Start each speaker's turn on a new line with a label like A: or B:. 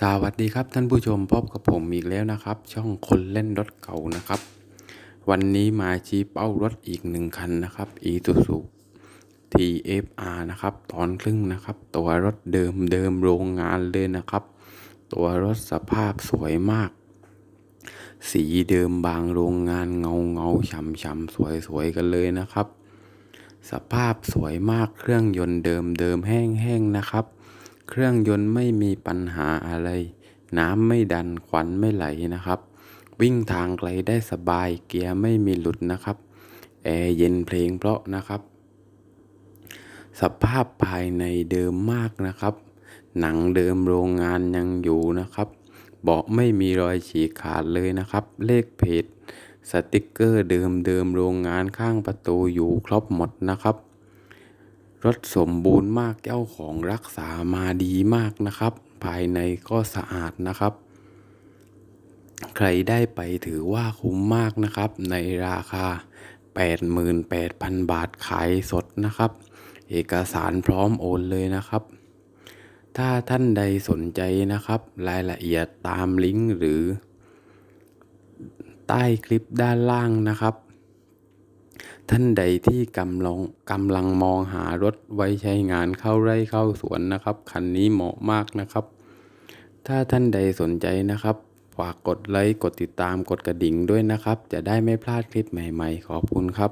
A: สวัสดีครับท่านผู้ชมพบกับผมอีกแล้วนะครับ ช่องคนเล่นรถเก่านะครับ วันนี้มาชี้เป้ารถอีกหนึ่งคันนะครับ Isuzu TFR นะครับ ตอนครึ่งนะครับ ตัวรถเดิมเดิมโรงงานเลยนะครับ ตัวรถสภาพสวยมาก สีเดิมบางโรงงานเงาเงาฉ่ำฉ่ำสวยสวยกันเลยนะครับ สภาพสวยมากเครื่องยนต์เดิมเดิมแห้งแห้งนะครับ เครื่องยนต์ไม่มีปัญหาอะไร น้ำไม่ดันควันไม่ไหลนะครับ วิ่งทางไกลได้สบายเกียร์ไม่มีหลุดนะครับแอร์เย็นเพลงเพราะนะครับ สภาพภายในเดิมมากนะครับ หนังเดิมโรงงานยังอยู่นะครับเบาะไม่มีรอยฉีกขาดเลยนะครับ เลขเพจสติกเกอร์เดิมเดิมโรงงานข้างประตูอยู่ครบหมดนะครับ รถสมบูรณ์มากเจ้าของรักษามาดีมากนะครับ ภายในก็สะอาดนะครับ ใครได้ไปถือว่าคุ้มมากนะครับ ในราคา 88,000 บาทขายสดนะครับ เอกสารพร้อมโอนเลยนะครับ ถ้าท่านใดสนใจนะครับ รายละเอียดตามลิงก์หรือ ใต้คลิปด้านล่างนะครับ ท่านใดที่กำลังกำลังมองหารถไว้ใช้งานเข้าไร่เข้าสวนนะครับ คันนี้เหมาะมากนะครับ ถ้าท่านใดสนใจนะครับฝากกดไลค์กดติดตามกดกระดิ่งด้วยนะครับ จะได้ไม่พลาดคลิปใหม่ ๆ ขอบคุณครับ